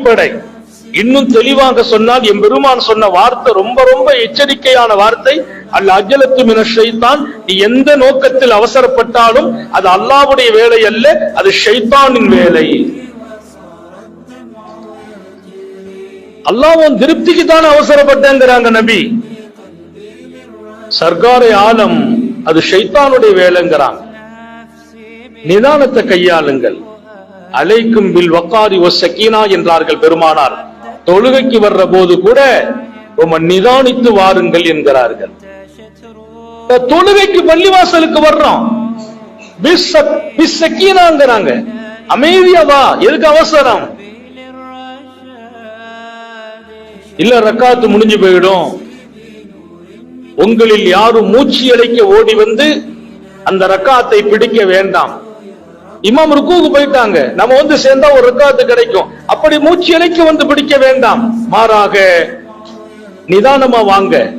அடிப்படை. இன்னும் தெளிவாக சொன்னால் என் பெருமான் சொன்ன வார்த்தை ரொம்ப ரொம்ப எச்சரிக்கையான வார்த்தை. அல்ல அஜலத்து மின நீ எந்த நோக்கத்தில் அவசரப்பட்டாலும் அது அல்லாவுடைய வேலை அல்ல அது ஷைத்தானின் வேலை. அல்லாவும் திருப்திக்கு தான் அவசரப்பட்டேங்கிறாங்க நபி. சர்க்காரை ஆலம் அது ஷைத்தானுடைய வேலைங்கிறாங்க நிதானத்தை கையாளுங்கள். அலைக்கும் பில் வக்காரி ஒ சக்கீனா என்றார்கள் பெருமானார். தொழுகைக்கு வர்ற போது கூட ரொம்ப நிதானித்து வாருங்கள் என்கிறார்கள். தொழுகைக்கு பள்ளிவாசலுக்கு வர்றோம். பிசக்கீனாங்கிறாங்க அமைதியாவா அமைதியா வா எதுக்கு அவசரம்? இல்ல ரக்காத்து முடிஞ்சு போயிடும். உங்களில் யாரும் மூச்சு அடைக்க ஓடி வந்து அந்த ரக்காத்தை பிடிக்க வேண்டாம். இமாம் ருக்குவுக்கு போயிட்டாங்க. நம்ம வந்து சேர்ந்தா ஒரு ரக்காத்து கிடைக்கும். அப்படி மூச்சு இலைக்கு வந்து பிடிக்க வேண்டாம். மாறாக நிதானமா வாங்க.